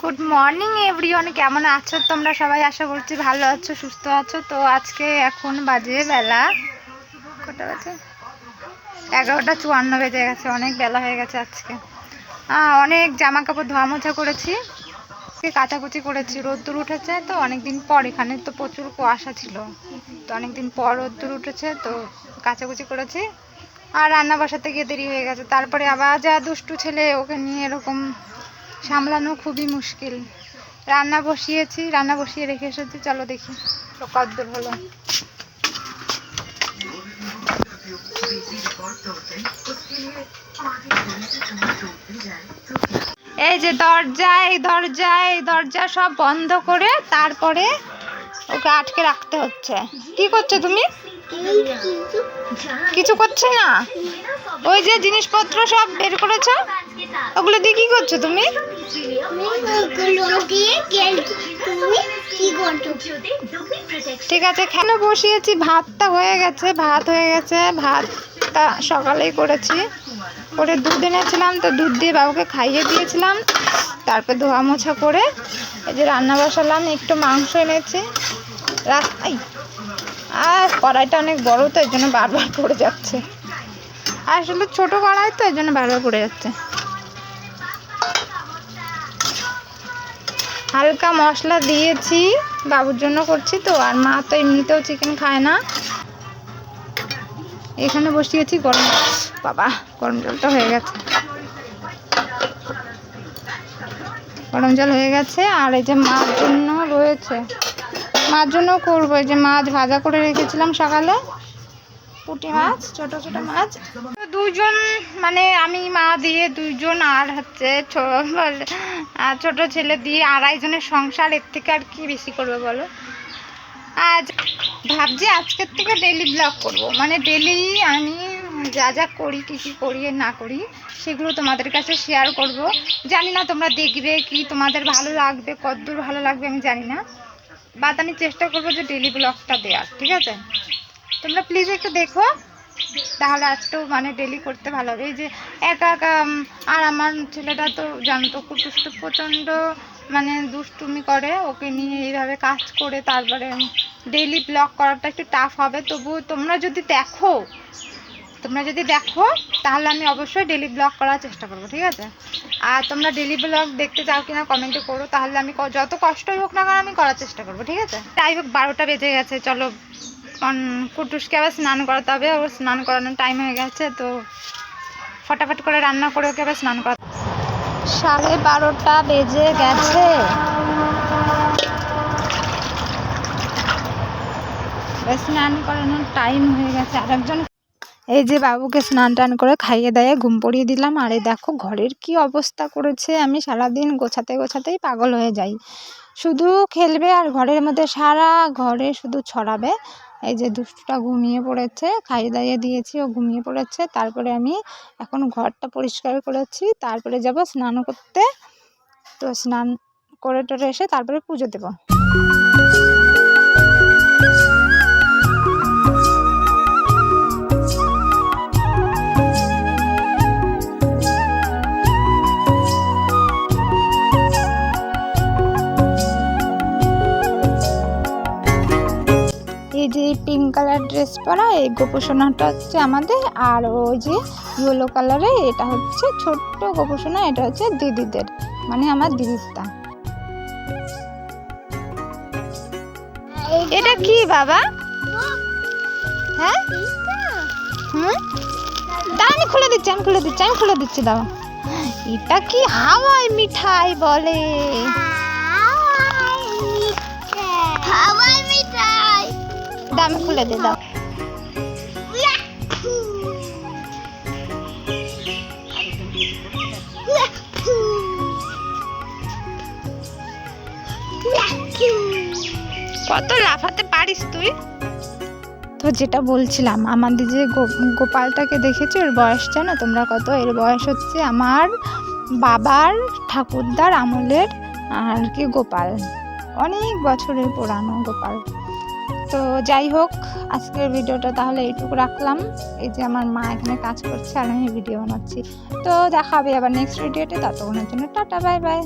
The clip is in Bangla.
গুড মর্নিং এভরিওয়ান কেমন আছো তোমরা? সবাই আশা করছি ভালো আছো, সুস্থ আছো। তো আজকে এখন বাজে বেলা। কটা বাজে? এগারোটা চুয়ান্ন বেজে গেছে। অনেক বেলা হয়ে গেছে আজকে। অনেক জামা কাপড় ধোয়া মোছা করেছি কাচাকুচি করেছি। রোদ্দুর উঠেছে তো অনেক দিন পর। এখানে তো প্রচুর কুয়াশা ছিল। তো অনেক দিন পর রোদ্দুর উঠেছে, তো কাচাকুচি করেছি। আর রান্না বসাতে গিয়ে দেরি হয়ে গেছে। তারপরে আবার যা দুষ্টু ছেলে, ওকে নিয়ে এরকম সামলানো খুবই মুশকিল। রান্না বসিয়েছি, রান্না বসিয়ে রেখে এসেছি, চলো দেখি। কদ্দূর হলো। এই যে দরজায় এই দরজা এই দরজা সব বন্ধ করে তারপরে ওকে আটকে রাখতে হচ্ছে। কি করছ তুমি? কিছু করছে না? ওই যে জিনিসপত্র সব বের করেছ? ওগুলো দিয়ে কি করছ তুমি? ঠিক আছে, কেন বসিয়েছি? ভাতটা হয়ে গেছে, ভাত হয়ে গেছে, ভাতটা সকালেই করেছি। করে দুধ এনেছিলাম, তো দুধ দিয়ে বাবুকে খাইয়ে দিয়েছিলাম। তারপর ধোয়া মোছা করে এই যে রান্না বসালাম, একটু মাংস এনেছি। রাস্তায় আর কড়াইটা অনেক বড়, তো এর জন্য বারবার পড়ে যাচ্ছে। আসলে ছোট কড়াই তো, এর জন্য বারবার পড়ে যাচ্ছে। হালকা মশলা দিয়েছি, বাবুর জন্য করছি তো, আর মা তো এমনিতেও চিকেন খায় না। এখানে বসিয়েছি গরম বাবা, গরম জলটা হয়ে গেছে। গরম জল হয়ে গেছে, আর এই যে মার জন্য রয়েছে। মার জন্য করব, এই যে মাছ ভাজা করে রেখেছিলাম সকালে। পুঁটি মাছ, ছোট ছোট মাছ। দুজন মানে আমি, মা দিয়ে দুইজন আর হচ্ছে ছোট ছেলে দিয়ে আড়াইজনের সংসার, এর থেকে আর কি বেশি করবে বলো? আজ ভাবছি আজকের থেকে ডেলি ব্লগ করব। মানে ডেলি আমি যা যা করি, কী কী করি না করি, সেগুলো তোমাদের কাছে শেয়ার করব। জানি না তোমরা দেখবে কি তোমাদের ভালো লাগবে, কতদূর ভালো লাগবে আমি জানি না। বাট আমি চেষ্টা করব যে ডেলি ব্লগটা দেওয়ার ঠিক আছে? তোমরা প্লিজ একটু দেখো। তাহলে একটু মানে ডেলি করতে ভালো হবে। এই যে একা একা আর আমার ছেলেটা তো জানো তো কুটুষ্ট প্রচণ্ড মানে দুষ্টুমি করে। ওকে নিয়ে এইভাবে কাজ করে তারপরে ডেইলি ব্লগ করাটা একটু টাফ হবে। তবু তোমরা যদি দেখো, তোমরা যদি দেখো, তাহলে আমি অবশ্যই ডেলি ব্লগ করার চেষ্টা করব, ঠিক আছে? আর তোমরা ডেলি ব্লগ দেখতে চাও কিনা কমেন্টে করো, তাহলে আমি যত কষ্টই হোক না কেন আমি করার চেষ্টা করব, ঠিক আছে? তাই হোক, বারোটা বেজে গেছে, চলো। কুটুসকে আবার স্নান করাতে হবে ওর স্নান করানোর টাইম হয়ে গেছে, তো ফটাফট করে রান্না করে ওকে আবার স্নান করা সাড়ে বারোটা বেজে গেছে। স্নান করানোর টাইম হয়ে গেছে। আর একজন এই যে বাবুকে স্নান টান করে খাইয়ে দাইয়ে ঘুম পড়িয়ে দিলাম। আর এই দেখো ঘরের কি অবস্থা করেছে। আমি সারাদিন গোছাতে গোছাতেই পাগল হয়ে যাই। শুধু খেলবে আর ঘরের মধ্যে সারা ঘরে শুধু ছড়াবে। এই যে দুষ্টুটা ঘুমিয়ে পড়েছে, খাইয়ে দাইয়ে দিয়েছি, ও ঘুমিয়ে পড়েছে। তারপরে আমি এখন ঘরটা পরিষ্কার করেছি, তারপরে যাব স্নান করতে। তো স্নান করে টরে এসে তারপরে পুজো দেবো। পিঙ্ক কালার ড্রেস পরা, এই গোপোষণাটা হচ্ছে আমাদের, আর ওই যে ইয়েলো কালারে এটা হচ্ছে ছোট্ট গোপোষণা এটা হচ্ছে দিদিদের মানে আমার দিদিরটা এটা কি বাবা? হ্যাঁ? হুম? দাও আমি খুলে দিচ্ছি, আমি খুলে দিচ্ছি, আমি খুলে দিচ্ছি, দাও। এটা কি হাওয়াই মিঠাই বলে? দাও আমি খুলে দিই দাও। কত লাফাতে পারিস তুই? তো যেটা বলছিলাম, আমাদের যে গোপালটাকে দেখেছ? এর বয়স জানো তোমরা কত? এর বয়স হচ্ছে আমার বাবার ঠাকুরদার আমলের আর কি গোপাল। অনেক বছরের পুরানো গোপাল। তো যাই হোক, আজকের ভিডিওটা তাহলে এইটুকু রাখলাম। এই যে আমার মা এখানে কাজ করছে আর আমি ভিডিও বানাচ্ছি। তো দেখা হবে আবার নেক্সট ভিডিওতে ততক্ষণের জন্য টাটা বাই বাই